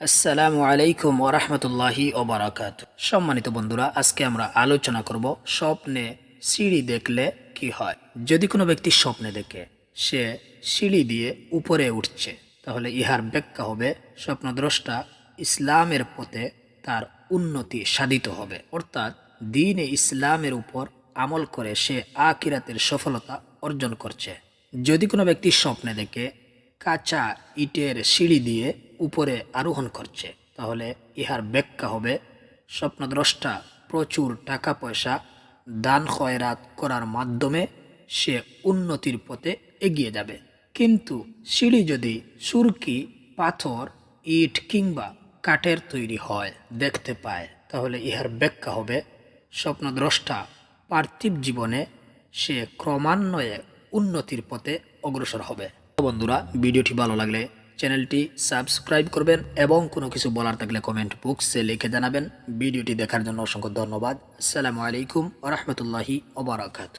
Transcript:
আসসালামু আলাইকুম ওরহমতুল্লাহি ওবরাকাত সম্মানিত বন্ধুরা, আজকে আমরা আলোচনা করব স্বপ্নে সিঁড়ি দেখলে কি হয়। যদি কোনো ব্যক্তি স্বপ্নে দেখে, সে সিঁড়ি দিয়ে উপরে উঠছে, তাহলে ইহার ব্যাখ্যা হবে স্বপ্নদ্রষ্টা ইসলামের পথে তার উন্নতি সাধিত হবে। অর্থাৎ দিনে ইসলামের উপর আমল করে সে আকিরাতের সফলতা অর্জন করছে। যদি কোনো ব্যক্তি স্বপ্নে দেখে কাঁচা ইটের সিঁড়ি দিয়ে উপরে আরোহণ করছে। তাহলে ইহার ব্যাখ্যা হবে, স্বপ্নদ্রষ্টা প্রচুর টাকা পয়সা দান খয়রাত করার মাধ্যমে সে উন্নতির পথে এগিয়ে যাবে। কিন্তু সিঁড়ি যদি সুরকি, পাথর, ইট কিংবা কাঠের তৈরি হয়, দেখতে পায়, তাহলে ইহার ব্যাখ্যা হবে, স্বপ্নদ্রষ্টা পার্থিব জীবনে সে ক্রমান্বয়ে উন্নতির পথে অগ্রসর হবে। বন্ধুরা, ভিডিওটি ভালো লাগলে চ্যানেলটি সাবস্ক্রাইব করবেন এবং কোনো কিছু বলার থাকলে কমেন্ট বক্সে লিখে জানাবেন। ভিডিওটি দেখার জন্য অসংখ্য ধন্যবাদ। আসসালামু আলাইকুম রহমতুল্লাহি ওবরাকাত